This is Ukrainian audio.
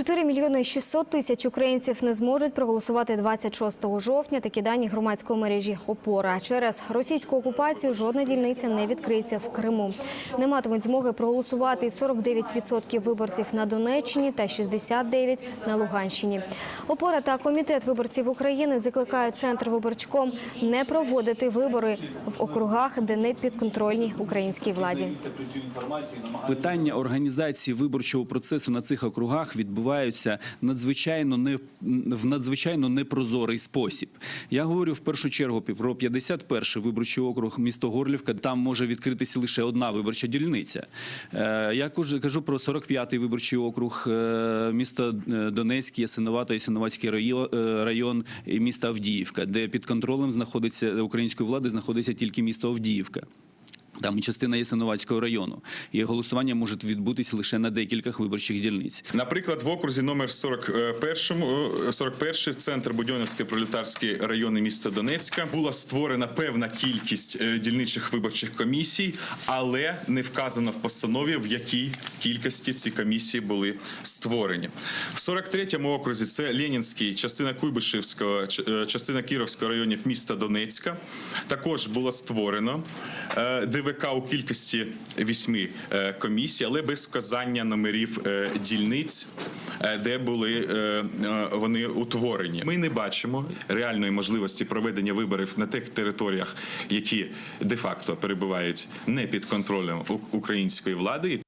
4 мільйони 600 тисяч українців не зможуть проголосувати 26 жовтня. Такі дані громадської мережі «Опора». Через російську окупацію жодна дільниця не відкриється в Криму. Не матимуть змоги проголосувати і 49% виборців на Донеччині та 69% на Луганщині. «Опора» та Комітет виборців України закликають Центр виборчком не проводити вибори в округах, де не підконтрольні українській владі. Питання організації виборчого процесу на цих округах відбуваються надзвичайно не в надзвичайно непрозорий спосіб. Я говорю в першу чергу про 51-й виборчий округ місто Горлівка. Там може відкритися лише одна виборча дільниця. Е, Я кажу про 45-й виборчий округ е, місто е, Донецьк, Ясиновата, Ясиновацький район, і місто Авдіївка, де під контролем знаходиться української влади, знаходиться тільки місто Авдіївка. Там і частина Ясиновацького району. І голосування може відбутися лише на декількох виборчих дільниць. Наприклад, в окрузі номер 41, е, 41 центр Будьонівський пролетарський райони міста Донецька була створена певна кількість е, дільничих виборчих комісій, але не вказано в постанові, в якій кількості ці комісії були створені. В 43-му окрузі це Ленінський, частина Куйбишевського, е, частина Кіровського районів міста Донецька. Також було створено е, ДВК у кількості вісьми е, комісій, але без вказання номерів е, дільниць, е, де були вони утворені. Ми не бачимо реальної можливості проведення виборів на тих територіях, які де-факто перебувають не під контролем української влади.